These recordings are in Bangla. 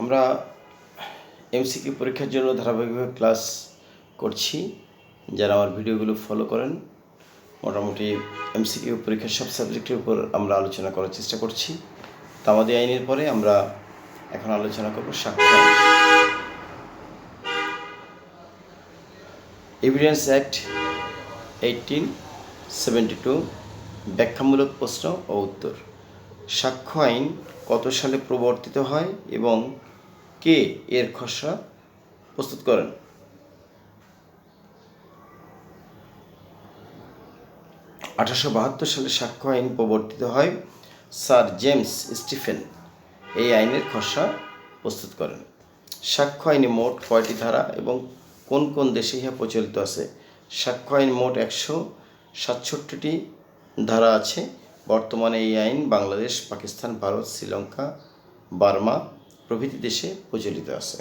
আমরা এমসিকিউ পরীক্ষার জন্য ধারাবাহিকভাবে ক্লাস করছি। যারা আমার ভিডিওগুলো ফলো করেন, মোটামুটি এমসিকিউ পরীক্ষার সব সাবজেক্টের উপর আমরা আলোচনা করার চেষ্টা করছি। তামাদি আইনের পরে আমরা এখন আলোচনা করব সাক্ষ্য আইন evidence act eighteen seventy two ব্যাখ্যামূলক প্রশ্ন ও উত্তর। সাক্ষ্য আইন কত সালে প্রবর্তিত হয় এবং কে এর খসড়া প্রস্তুত করেন? আঠারোশো বাহাত্তর সালে সাক্ষ্য আইন প্রবর্তিত হয় স্যার জেমস স্টিফেন। এই আইনের খসড়া প্রস্তুত করেন। সাক্ষ্য আইনে মোট কয়টি ধারা এবং কোন কোন দেশে ইহা প্রচলিত আছে? সাক্ষ্য আইন মোট একশো সাতষট্টিটি ধারা আছে। বর্তমানে এই আইন বাংলাদেশ, পাকিস্তান, ভারত, শ্রীলঙ্কা, বার্মা প্রভৃতি দেশে প্রচলিত আছে।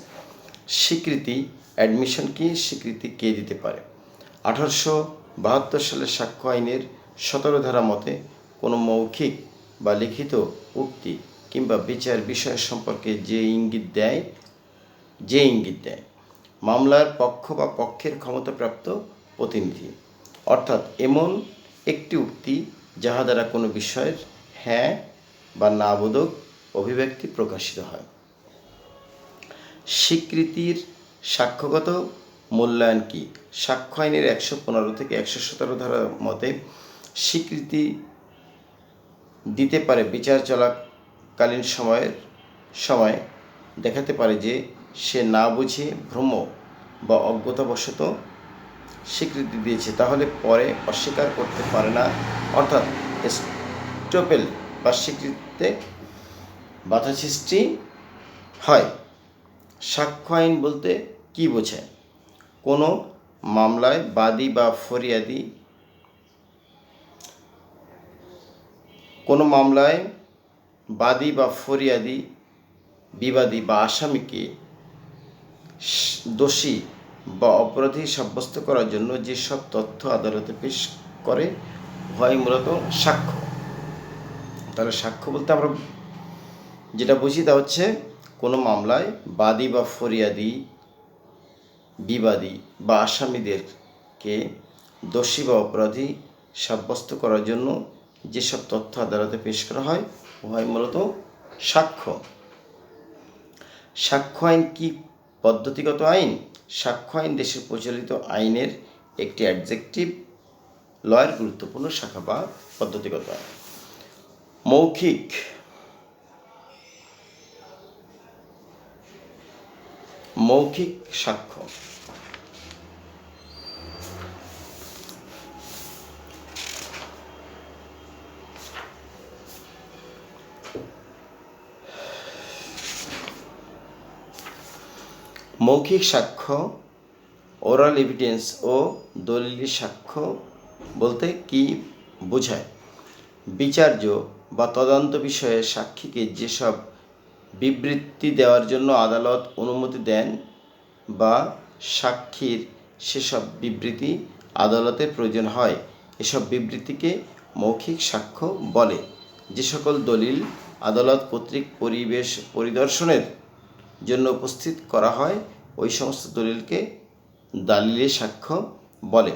স্বীকৃতি অ্যাডমিশন কি? স্বীকৃতি কে দিতে পারে? আঠারোশো বাহাত্তর সালের সাক্ষ্য আইনের সতেরো ধারা মতে কোনো মৌখিক বা লিখিত উক্তি কিংবা বিচার বিষয় সম্পর্কে যে ইঙ্গিত দেয়, যে ইঙ্গিত দেয়, মামলার পক্ষ বা পক্ষের ক্ষমতাপ্রাপ্ত প্রতিনিধি। অর্থাৎ এমন একটি উক্তি যাহা দ্বারা কোনো বিষয়ের হ্যাঁ বা না বোধক অভিব্যক্তি প্রকাশিত হয়। স্বীকৃতির সাক্ষ্যগত মূল্যায়ন কি? সাক্ষ্য আইনের একশো পনেরো থেকে একশো সতেরো ধারা মতে স্বীকৃতি দিতে পারে বিচার চলাকালীন সময়ের সময়। দেখাতে পারে যে সে না বুঝে ভ্রম বা অজ্ঞতাবশত স্বীকৃতি দিয়েছে, তাহলে পরে অস্বীকার করতে পারে না। অর্থাৎ স্টোপেল বা স্বীকৃতিতে বাধা সৃষ্টি হয়। সাক্ষ্য আইন বলতে কি বোঝায়? কোনো মামলায় বাদী বা ফরিয়াদি কোনো মামলায় বাদী বা ফরিয়াদি, বিবাদী বা আসামিকে দোষী বা অপরাধী সাব্যস্ত করার জন্য যেসব তথ্য আদালতে পেশ করে হয় মূলত সাক্ষ্য। তাহলে সাক্ষ্য বলতে আমরা যেটা বুঝি তা হচ্ছে কোনো মামলায় বাদী বা ফরিয়াদি, বিবাদী বা আসামিদেরকে দোষী বা অপরাধী সাব্যস্ত করার জন্য যেসব তথ্য আদালতে পেশ করা হয় হয় মূলত সাক্ষ্য। সাক্ষ্য আইন কি পদ্ধতিগত আইন? সাক্ষ্য আইন দেশের প্রচলিত আইনের একটি অ্যাডজেক্টিভ লয়ের গুরুত্বপূর্ণ শাখা বা পদ্ধতিগত আইন। মৌখিক মৌখিক সাক্ষ্য। মৌখিক সাক্ষ্য ওরাল এভিডেন্স ও দলিল সাক্ষ্য বলতে কি বোঝায়? বিচার্য বা তদন্ত বিষয়ে সাক্ষীকে যেসব বিবৃতি দেওয়ার জন্য আদালত অনুমতি দেন বা সাক্ষীর সেসব বিবৃতি আদালতে প্রয়োজন হয়। এসব বিবৃতিকে মৌখিক সাক্ষ্য বলে। যে সকল দলিল আদালত কর্তৃক পরিবেশ পরিদর্শনের জন্য উপস্থিত করা হয়, ওই সমস্ত দলিলকে দালিলে সাক্ষ্য বলে।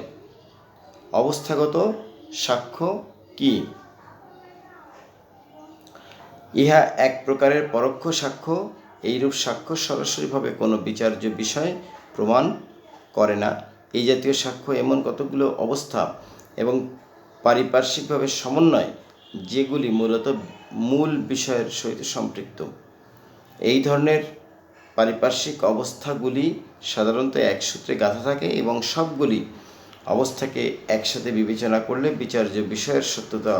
অবস্থাগত সাক্ষ্য কি? ইহা এক প্রকারের পরোক্ষ সাক্ষ্য। এইরূপ সাক্ষ্য সরাসরিভাবে কোনো বিচার্য বিষয় প্রমাণ করে না। এই জাতীয় সাক্ষ্য এমন কতগুলো অবস্থা এবং পারিপার্শ্বিকভাবে সমন্বয়, যেগুলি মূলত মূল বিষয়ের সহিত সম্পৃক্ত। এই ধরনের পারিপার্শ্বিক অবস্থাগুলি সাধারণত এক সূত্রে গাঁথা থাকে এবং সবগুলি অবস্থাকে একসাথে বিবেচনা করলে বিচার্য বিষয়ের সত্যতা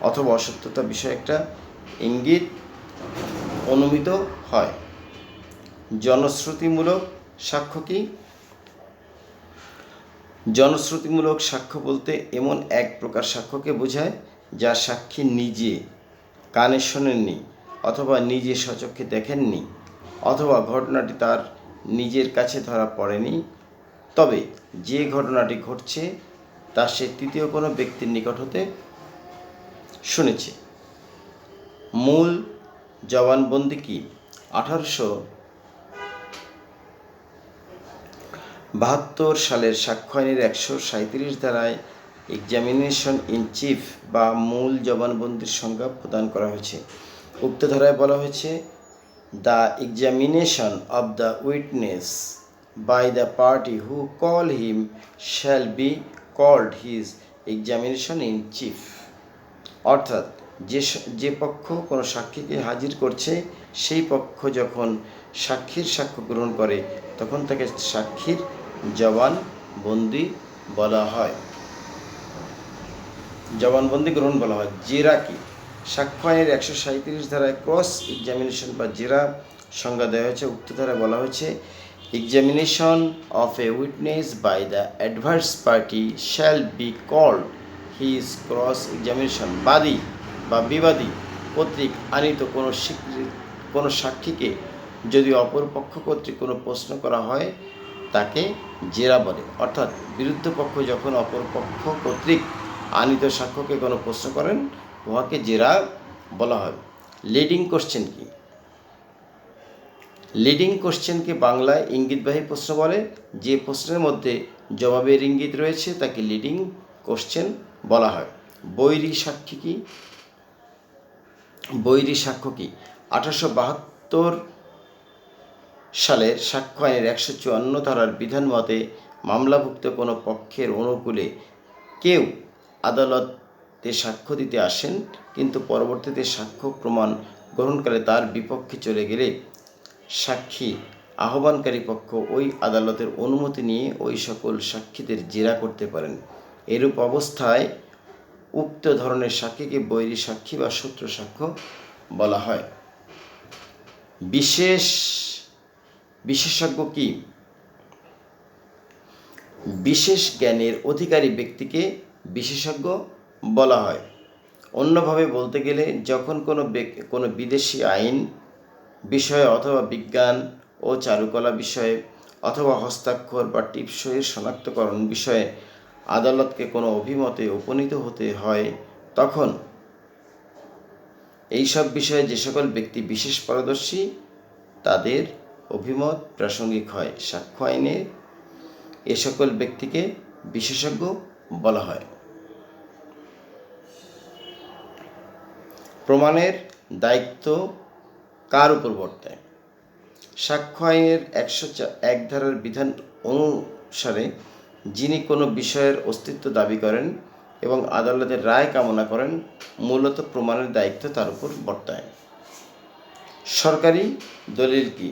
অথবা অসত্যতা বিষয়ে একটা ইঙ্গিত অনুমিত হয়। জনশ্রুতিমূলক সাক্ষ্য কি? জনশ্রুতিমূলক সাক্ষ্য বলতে এমন এক প্রকার সাক্ষ্যকে বোঝায় যা সাক্ষী নিজে কানে শোনেননি অথবা নিজে সচক্ষে দেখেননি অথবা ঘটনাটি তার নিজের কাছে ধরা পড়েনি। তবে যে ঘটনাটি ঘটছে তা সে তৃতীয় কোনো ব্যক্তির নিকট হতে শুনেছে। মূল জবানবন্দি কি? আঠারোশো বাহাত্তর সালের সাক্ষ্য আইনের একশো সাঁত্রিশ ধারায় এক্সামিনেশন ইন চিফ বা মূল জবানবন্দির সংজ্ঞা প্রদান করা হয়েছে। উক্ত ধারায় বলা হয়েছে, the examination of the witness by the party who call him shall be called his examination in chief অর্থাৎ যে যে পক্ষ কোনো সাক্ষীকে হাজির করছে, সেই পক্ষ যখন সাক্ষীর সাক্ষ্য গ্রহণ করে, তখন তাকে সাক্ষীর জবানবন্দি বলা হয়। জবানবন্দি গ্রহণ বলা হয়। জেরা কি? সাক্ষ্য আইনের একশো সাঁত্রিশ ধারায় ক্রস এক্সামিনেশন বা জেরা সংজ্ঞা দেওয়া হয়েছে। উক্ত ধারায় বলা হয়েছে, examination of a witness by the adverse party shall be called his cross examination বাদী বা বিবাদী কর্তৃক আনিত কোনো কোনো সাক্ষীকে যদি অপর পক্ষ কর্তৃক কোনো প্রশ্ন করা হয়, তাকে জেরা বলে। অর্থাৎ বিরুদ্ধ পক্ষ যখন অপর পক্ষ কর্তৃক আনিত সাক্ষ্যকে কোনো প্রশ্ন করেন, উহাকে জেরা বলা হয়। লিডিং কোশ্চেন কি? লিডিং কোশ্চেনকে বাংলায় ইঙ্গিতবাহী প্রশ্ন বলে। যে প্রশ্নের মধ্যে জবাবের ইঙ্গিত রয়েছে, তাকে লিডিং কোশ্চেন বলা হয়। বৈরী সাক্ষী কি? বৈরী সাক্ষ্য কি? আঠারোশো বাহাত্তর সালের সাক্ষ্য আইনের একশো চুয়ান্ন ধারার বিধান মতে মামলাভুক্ত কোনো পক্ষের অনুকূলে কেউ আদালতে সাক্ষ্য দিতে আসেন, কিন্তু পরবর্তীতে সাক্ষ্য প্রমাণ গ্রহণকালে তার বিপক্ষে চলে গেলে সাক্ষী আহ্বানকারী পক্ষ ওই আদালতের অনুমতি নিয়ে ওই সকল সাক্ষীদের জেরা করতে পারেন। এরূপ অবস্থায় উক্ত ধরনের সাক্ষীকে বৈরী সাক্ষী বা সূত্র সাক্ষ্য বলা হয়। বিশেষ, বিশেষজ্ঞ কি? বিশেষ জ্ঞানের অধিকারী ব্যক্তিকে বিশেষজ্ঞ বলা হয়। অন্যভাবে বলতে গেলে, যখন কোনো কোনো বিদেশি আইন বিষয়ে অথবা বিজ্ঞান ও চারুকলা বিষয়ে অথবা হস্তাক্ষর বা টিপসইয়ের শনাক্তকরণ বিষয়ে আদালতকে কোনো অভিমতে উপনীত হতে হয়, তখন এইসব বিষয়ে যে সকল ব্যক্তি বিশেষ পারদর্শী, তাদের অভিমত প্রাসঙ্গিক হয়। সাক্ষ্য আইনে এ সকল ব্যক্তিকে বিশেষজ্ঞ বলা হয়। প্রমাণের দায়িত্ব কার উপর বর্তায়? সাক্ষ্য আইনের একশো এক ধারার বিধান অনুসারে যিনি কোনো বিষয়ের অস্তিত্ব দাবি করেন এবং আদালতের রায় কামনা করেন, মূলত প্রমাণের দায়িত্ব তার উপর বর্তায়। সরকারি দলিল কি?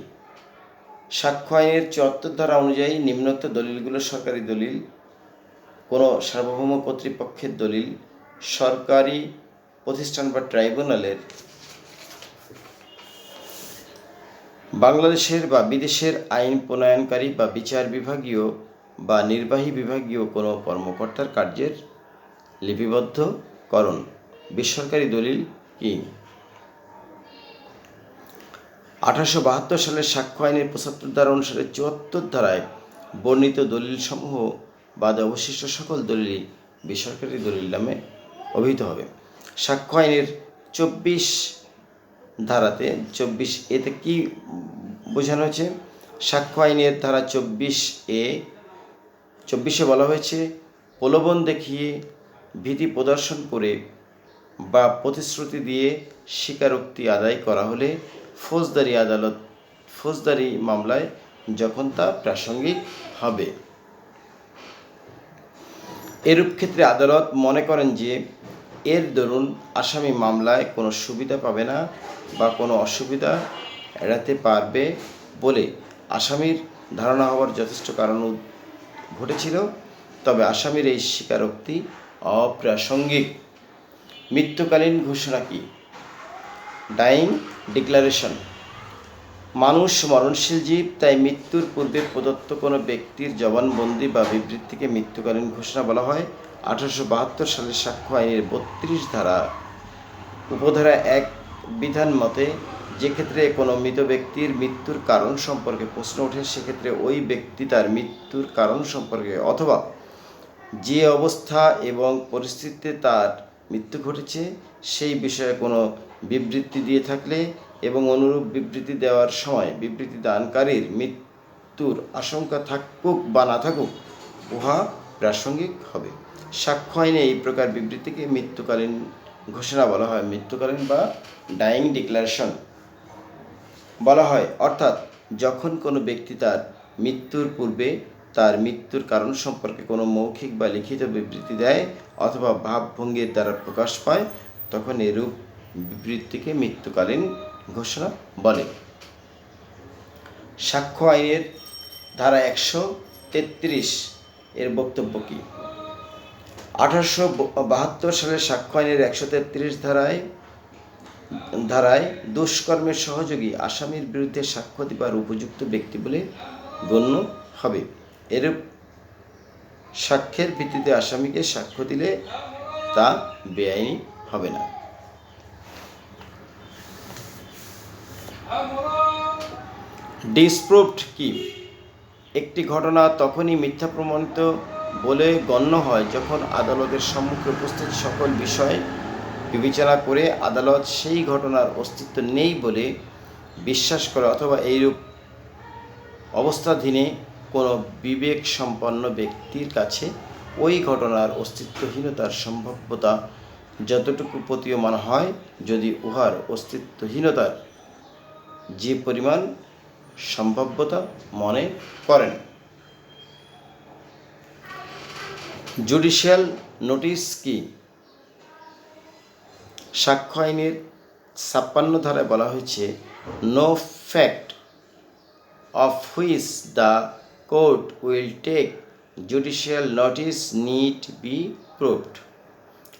সাক্ষ্য আইনের চুয়াত্তর ধারা অনুযায়ী নিম্নোক্ত দলিলগুলো সরকারি দলিল, কোনো সার্বভৌম কর্তৃপক্ষের দলিল, সরকারি প্রতিষ্ঠান বা ট্রাইব্যুনালের, বাংলাদেশের বা বিদেশের আইন প্রণয়নকারী বা বিচার বিভাগীয় বা নির্বাহী বিভাগীয় কোনো কর্মকর্তার কার্যের লিপিবদ্ধকরণ বেসরকারি দলিল কি? আঠারোশো বাহাত্তর সালের সাক্ষ্য আইনের পঁচাত্তর ধারা অনুসারে চুয়াত্তর ধারায় বর্ণিত দলিলসমূহ বাদে অবশিষ্ট সকল দলিলই বেসরকারি দলিল নামে অভিহিত হবে। সাক্ষ্য আইনের চব্বিশ ধারাতে, চব্বিশ এতে কি বোঝানো হয়েছে? সাক্ষ্য আইনের ধারা চব্বিশ এ চব্বিশে বলা হয়েছে, প্রলোভন দেখিয়ে ভীতি প্রদর্শন করে বা প্রতিশ্রুতি দিয়ে স্বীকারোক্তি আদায় করা হলে ফৌজদারি আদালত, ফৌজদারি মামলায় যখন তা প্রাসঙ্গিক হবে। এরূপ ক্ষেত্রে আদালত মনে করেন যে, এর দরুন আসামি মামলায় কোনো সুবিধা পাবে না বা কোনো অসুবিধা এড়াতে পারবে বলে আসামির ধারণা হওয়ার যথেষ্ট কারণ ঘটেছিল, তবে আসামির এই স্বীকারোক্তি অপ্রাসঙ্গিক। মৃত্যুকালীন ঘোষণা কি? Dying declaration. মানুষ মরণশীল জীব, তাই মৃত্যুর পূর্বে প্রদত্ত কোনো ব্যক্তির জবানবন্দি বা বিবৃতিকে মৃত্যুকালীন ঘোষণা বলা হয়। আঠারোশো বাহাত্তর সালের সাক্ষ্য আইনের বত্রিশ ধারা, উপধারা এক, বিধান মতে যে ক্ষেত্রে কোনো মৃত ব্যক্তির মৃত্যুর কারণ সম্পর্কে প্রশ্ন ওঠে সেক্ষেত্রে ওই ব্যক্তি তার মৃত্যুর কারণ সম্পর্কে অথবা যে অবস্থা এবং পরিস্থিতিতে তার মৃত্যু ঘটেছে, সেই বিষয়ে কোনো বিবৃতি দিয়ে থাকলে এবং অনুরূপ বিবৃতি দেওয়ার সময় বিবৃতি দানকারীর মৃত্যুর আশঙ্কা থাকুক বা না থাকুক, উহা প্রাসঙ্গিক হবে। সাক্ষ্য আইনে এই প্রকার বিবৃতিকে মৃত্যুকালীন ঘোষণা বলা হয়। মৃত্যুকালীন বা ডাইং ডিক্লারেশন বলা হয়, অর্থাৎ যখন কোনো ব্যক্তি তার মৃত্যুর পূর্বে তার মৃত্যুর কারণ সম্পর্কে কোনো মৌখিক বা লিখিত বিবৃতি দেয় অথবা ভাবভঙ্গির দ্বারা প্রকাশ পায়, তখন এরূপ বিবৃতিকে মৃত্যুকালীন ঘোষণা বলে। সাক্ষ্য আইনের ধারা একশো তেত্রিশ এর বক্তব্য কী? আঠারোশো বাহাত্তর সালের সাক্ষ্য আইনের একশো তেত্রিশ ধারায় ধারায় দুষ্কর্মের সহযোগী আসামির বিরুদ্ধে সাক্ষ্য দিবার উপযুক্ত ব্যক্তি বলে গণ্য হবে। এরূপ সাক্ষ্যের ভিত্তিতে আসামিকে সাক্ষ্য দিলে তা বেআইনি হবে না। ডিসপ্রুভড কি? একটি ঘটনা তখনই মিথ্যা প্রমাণিত বলে গণ্য হয় যখন আদালতের সম্মুখে উপস্থিত সকল বিষয় বিবেচনা করে আদালত সেই ঘটনার অস্তিত্ব নেই বলে বিশ্বাস করে অথবা এইরূপ অবস্থাধীনে কোনো বিবেক সম্পন্ন ব্যক্তির কাছে ওই ঘটনার অস্তিত্বহীনতার সম্ভাব্যতা যতটুকু প্রতীয়মান হয়, যদি উহার অস্তিত্বহীনতার যে পরিমাণ সম্ভাব্যতা মনে করেন। জুডিশিয়াল নোটিশ কি? সাক্ষ্য আইনের ছাপ্পান্ন ধারায় বলা হয়েছে no fact of which the court will take judicial notice need be proved.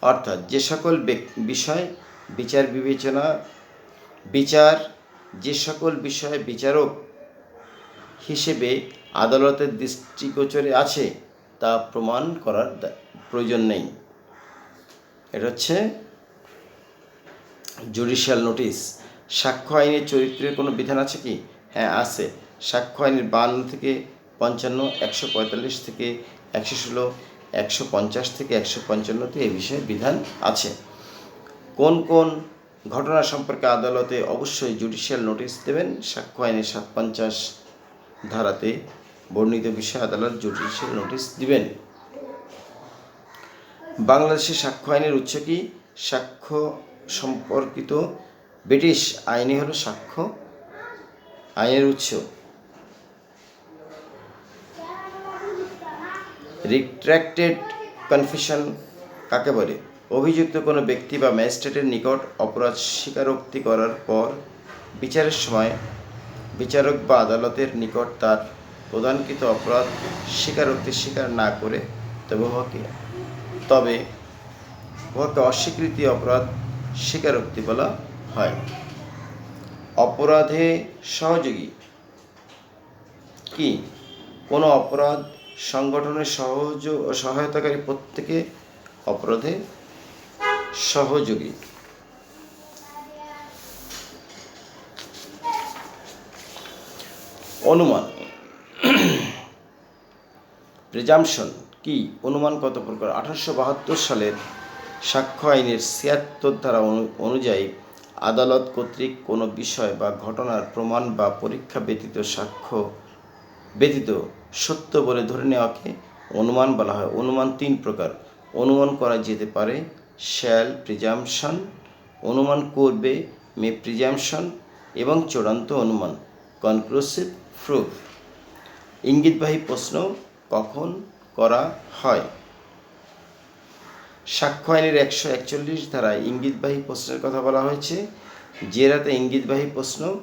অর্থাৎ যে সকল বিষয় বিচার বিবেচনা, বিচার, যে সকল বিষয়ে বিচারক হিসেবে আদালতের দৃষ্টিগোচরে আছে, তা প্রমাণ করার প্রয়োজন নেই। এটা হচ্ছে জুডিশিয়াল নোটিশ। সাক্ষ্য আইনের চরিত্রের কোনো বিধান আছে কি? হ্যাঁ আছে। সাক্ষ্য আইনের বান্ন থেকে পঞ্চান্ন, একশো পঁয়তাল্লিশ থেকে একশো ষোলো, একশো পঞ্চাশ থেকে একশো পঞ্চান্নতে এ বিষয়ে বিধান আছে। কোন কোন ঘটনা সম্পর্কে আদালতে অবশ্যই জুডিশিয়াল নোটিশ দেবেন? সাক্ষ্য আইনের সাত পঞ্চাশ ধারাতে বর্ণিত বিষয়ে আদালত জুডিশিয়াল নোটিশ দিবেন। বাংলাদেশের সাক্ষ্য আইনের উৎস কি? সাক্ষ্য সম্পর্কিত ব্রিটিশ আইনে হলো সাক্ষ্য, আইনের উৎস। রিট্র্যাক্টেড কনফেশন কাকে বলে? অভিযুক্ত কোনো ব্যক্তি বা ম্যাজিস্ট্রেটের নিকট অপরাধ স্বীকারোক্তি করার পর বিচারের সময় বিচারক বা আদালতের নিকট তার প্রদানকৃত অপরাধ স্বীকারোক্তি স্বীকার না করে তবে তবে অস্বীকৃতি অপরাধ স্বীকারোক্তি বলা হয়। অপরাধে সহযোগী। কি? কোনো অপরাধ সংগঠনের সহজ সহায়তাকারী প্রত্যেকে অপরাধে সহযোগী। অনুমান। প্রিজামশন কি? অনুমান কত প্রকার? আঠারোশো বাহাত্তর সালের সাক্ষ্য আইনের ছিয়াত্তর ধারা অনু- অনুযায়ী আদালত কর্তৃক কোনো বিষয় বা ঘটনার প্রমাণ বা পরীক্ষা ব্যতীত সাক্ষ্য ব্যতীত সত্য বলে ধরে নেওয়াকে অনুমান বলা হয়। অনুমান তিন প্রকার। অনুমান করা যেতে পারে শ্যাল প্রিজামশন অনুমান করবে মে প্রিজামশন এবং চূড়ান্ত অনুমান। কনক্লুসিভ প্রুফ ইঙ্গিতবাহী প্রশ্ন কখন করা হয়? সাক্ষ্য আইনের একশো একচল্লিশ ধারায় ইঙ্গিতবাহী প্রশ্নের কথা বলা হয়েছে। যে রাতে ইঙ্গিতবাহী প্রশ্ন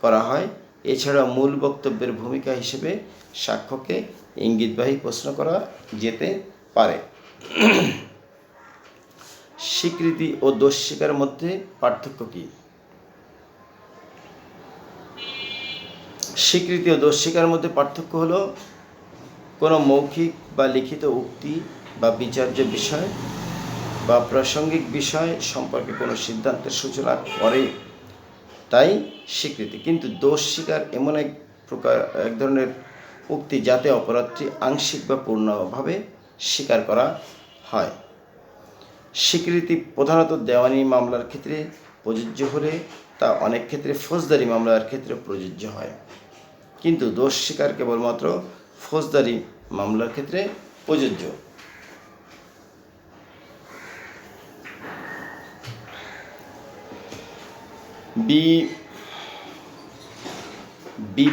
করা হয় এছাড়া মূল বক্তব্যের ভূমিকা হিসেবে সাক্ষ্যকে ইঙ্গিতবাহী প্রশ্ন করা যেতে পারে। স্বীকৃতি ও দোষ স্বীকারের মধ্যে পার্থক্য কী? স্বীকৃতি ও দোষ স্বীকারের মধ্যে পার্থক্য হলো কোনো মৌখিক বা লিখিত উক্তি বা বিচার্য বিষয় বা প্রাসঙ্গিক বিষয় সম্পর্কে কোনো সিদ্ধান্তের সূচনা করে। তাই স্বীকৃতি। কিন্তু দোষ স্বীকার এমন এক প্রকার, এক ধরনের উক্তি যাতে অপরাধটি আংশিক বা পূর্ণভাবে স্বীকার করা হয়। স্বীকৃতি প্রধানত দেওয়ানি মামলার ক্ষেত্রে প্রযোজ্য হলে তা অনেক ক্ষেত্রে ফৌজদারি মামলার ক্ষেত্রে প্রযোজ্য হয়। কিন্তু দোষ স্বীকার কেবলমাত্র ফৌজদারি মামলার ক্ষেত্রে প্রযোজ্য। বি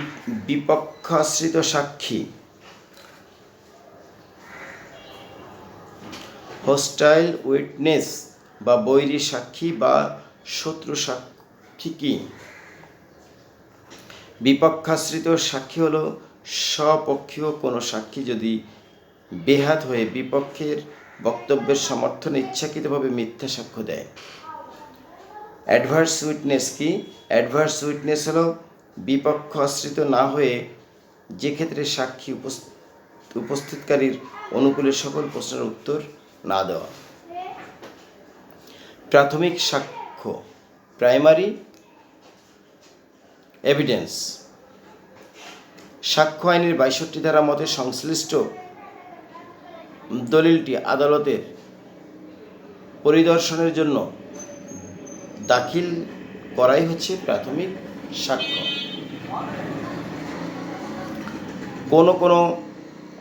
বিপক্ষাশ্রিত সাক্ষী। হোস্টাইল উইটনেস বা বৈরী সাক্ষী বা শত্রু সাক্ষী কি? বিপক্ষাশ্রিত সাক্ষী হলো স্বপক্ষীয় কোনো সাক্ষী যদি বেহাত হয়ে বিপক্ষের বক্তব্যের সমর্থনে ইচ্ছাকৃতভাবে মিথ্যা সাক্ষ্য দেয়। অ্যাডভার্স উইটনেস কি? অ্যাডভার্স উইটনেস হলো বিপক্ষ আশ্রিত না হয়ে যে ক্ষেত্রে সাক্ষী উপস- উপস্থিতকারীর অনুকূলে সকল প্রশ্নের উত্তর না দেওয়া। প্রাথমিক সাক্ষ্য প্রাইমারি এভিডেন্স সাক্ষ্য আইনের বাইষট্টি ধারা মতে সংশ্লিষ্ট দলিলটি আদালতের পরিদর্শনের জন্য দাখিল করাই হচ্ছে প্রাথমিক সাক্ষ্য। কোনো কোনো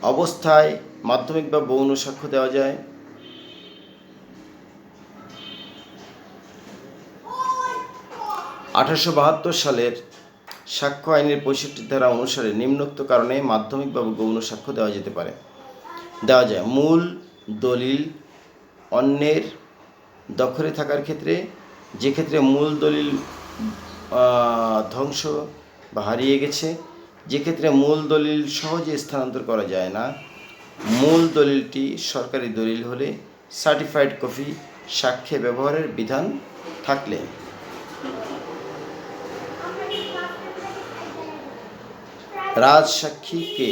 অবস্থায় মাধ্যমিক বা গৌণ সাক্ষ্য দেওয়া যায়। আঠারোশো বাহাত্তর সালের সাক্ষ্য আইনের পঁয়ষট্টি ধারা অনুসারে নিম্নোক্ত কারণে মাধ্যমিক বা গৌণ সাক্ষ্য দেওয়া যেতে পারে। দেওয়া যায়। মূল দলিল অন্যের দখলে থাকার ক্ষেত্রে যে ক্ষেত্রে মূল দলিল ধ্বংস বা হারিয়ে গেছে, যে ক্ষেত্রে মূল দলিল সহজে স্থানান্তর করা যায় না, মূল দলিলটি সরকারি দলিল হলে সার্টিফাইড কপি সাক্ষ্যে ব্যবহারের বিধান থাকলে। রাজসাক্ষীকে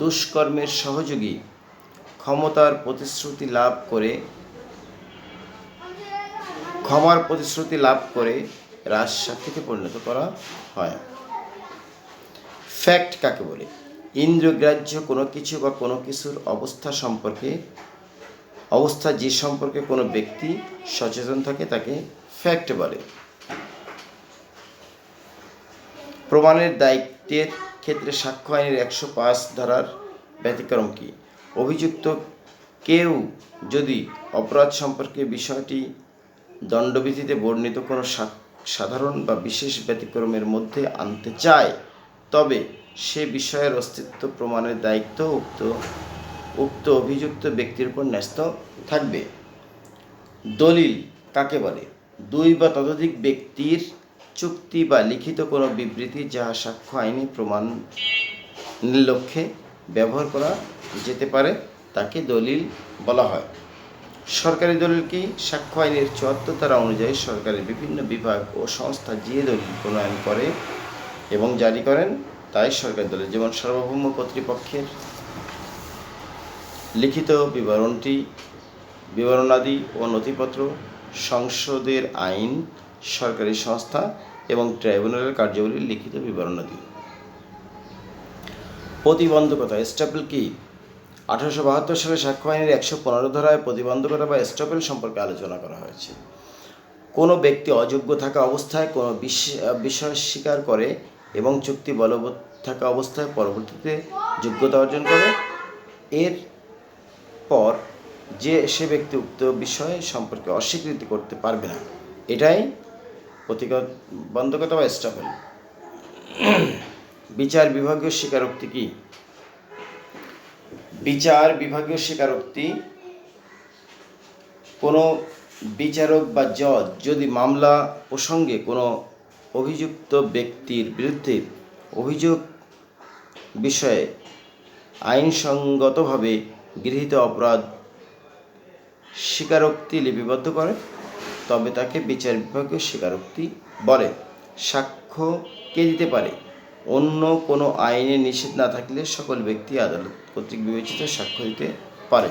দুষ্কর্মের সহযোগী, ক্ষমতার প্রতিশ্রুতি লাভ করে ক্ষমার প্রতিশ্রুতি লাভ করে রাজসাক্ষীতে পরিণত করা হয়। ফ্যাক্ট কাকে বলে? ইন্দ্রগ্রাহ্য কোনো কিছু বা কোনো কিছুর অবস্থা সম্পর্কে, অবস্থা যে সম্পর্কে কোনো ব্যক্তি সচেতন থাকে তাকে ফ্যাক্ট বলে। প্রমাণের দায়িত্বের ক্ষেত্রে সাক্ষ্য আইনের একশো পাঁচ ধারার ব্যতিক্রম কী? অভিযুক্ত কেউ যদি অপরাধ সম্পর্কে বিষয়টি দণ্ডবিধিতে বর্ণিত কোনো সাধারণ বা বিশেষ ব্যতিক্রমের মধ্যে আনতে চায়, তবে সে বিষয়ের অস্তিত্ব প্রমাণের দায়িত্ব উক্ত উক্ত অভিযুক্ত ব্যক্তির উপর ন্যস্ত থাকবে। দলিল কাকে বলে? দুই বা ততোধিক ব্যক্তির চুক্তি বা লিখিত কোনো বিবৃতি যাহা সাক্ষ্য আইনি প্রমাণ লক্ষ্যে ব্যবহার করা যেতে পারে, তাকে দলিল বলা হয়। সরকারি দলিল কি? সাক্ষ্য আইনের চুয়াত্তর ধারা অনুযায়ী সরকারের বিভিন্ন বিভাগ ও সংস্থা যে দলিল প্রণয়ন করে এবং জারি করেন, তাই সরকারি দলিল। যেমন সার্বভৌম কর্তৃপক্ষের লিখিত বিবরণটি, বিবরণাদি ও নথিপত্র, সংসদের আইন, সরকারি সংস্থা এবং ট্রাইব্যুনালের কার্যাবলীর লিখিত বিবরণাদি। প্রতিবন্ধকতা, স্টাপল কি? আঠারোশো বাহাত্তর সালে সাক্ষ্য আইনের একশো পনেরো ধারায় প্রতিবন্ধকতা বা স্টপেল সম্পর্কে আলোচনা করা হয়েছে। কোনো ব্যক্তি অযোগ্য থাকা অবস্থায় কোনো বিষ- বিষয় স্বীকার করে এবং চুক্তি বলবৎ থাকা অবস্থায় পরবর্তীতে যোগ্যতা অর্জন করে। এর পর যে সে ব্যক্তি উক্ত বিষয় সম্পর্কে অস্বীকৃতি করতে পারবে না, এটাই প্রতিবন্ধকতা বা স্টপেল বিচার বিভাগীয় স্বীকারোক্তি কি? বিচার বিভাগীয় স্বীকারোক্তি। কোনো বিচারক বা জজ যদি মামলা প্রসঙ্গে কোনো অভিযুক্ত ব্যক্তির বিরুদ্ধে অভিযোগ বিষয়ে আইনসঙ্গতভাবে গৃহীত অপরাধ স্বীকারোক্তি লিপিবদ্ধ করে, তবে তাকে বিচার বিভাগীয় স্বীকারোক্তি বলে। সাক্ষ্য কে দিতে পারে? অন্য কোনো আইনে নিষেধ না থাকলে সকল ব্যক্তি আদালত কর্তৃক বিবেচিত সাক্ষ্য দিতে পারে।